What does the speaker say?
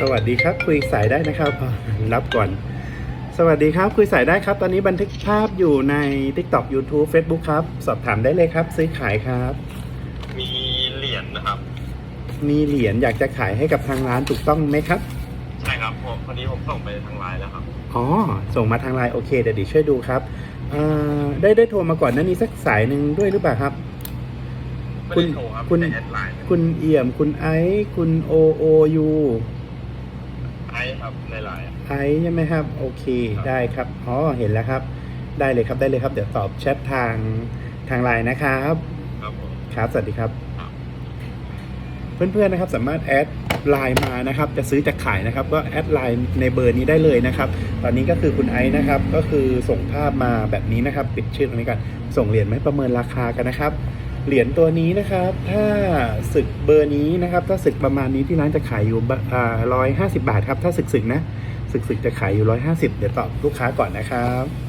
สวัสดีครับคุยสายได้นะครับอ่ารับก่อน สวัสดีครับคุยสายได้ครับ ตอนนี้บันทึกภาพอยู่ใน TikTok YouTube Facebook ครับ สอบถามได้เลยครับ ซื้อขายครับ มีเหรียญนะครับ มีเหรียญอยากจะขายให้กับทางร้านถูกต้องไหมครับ ใช่ครับผมพอดีผมส่งไปทางไลน์แล้วครับ อ๋อ ส่งมาทางไลน์โอเคเดี๋ยวดิช่วยดูครับอ่าได้ได้โทรมาก่อนหน้านี้สักสายหนึ่งด้วยหรือเปล่าครับไม่คุณได้โทรครับคุณแต่แอดไลน์คุณเอี่ยม คุณไอซ์คุณโอโอยูไอ ครับในไลน์ไอซ์ใช่ไหมครับ โอเคครับได้ครับอ๋อเห็นแล้วครับ ได้เลยครับได้เลยครับ เดี๋ยวตอบแชททางทางไลน์นะครับครับผมครับ สวัสดีครับครับ เพื่อนๆนะครับสามารถแอดไลน์มานะครับ จะซื้อจะขายนะครับ ก็แอดไลน์ในเบอร์นี้ได้เลยนะครับ ตอนนี้ก็คือคุณไอซ์นะครับ ก็คือส่งภาพมาแบบนี้นะครับ ปิดชื่อตรงนี้กันส่งเหรียญมาให้ประเมินราคากันนะครับ เหรียญตัวนี้นะครับ ถ้าศึกเบอร์นี้นะครับ ถ้าศึกประมาณนี้ที่ร้านจะขายอยู่ร้อยห้าสิบาทครับ ถ้าศึกศึกนะศึกศึกจะขายอยู่ร้อยห้าสิบเดี๋ยวตอบลูกค้าก่อนนะครับ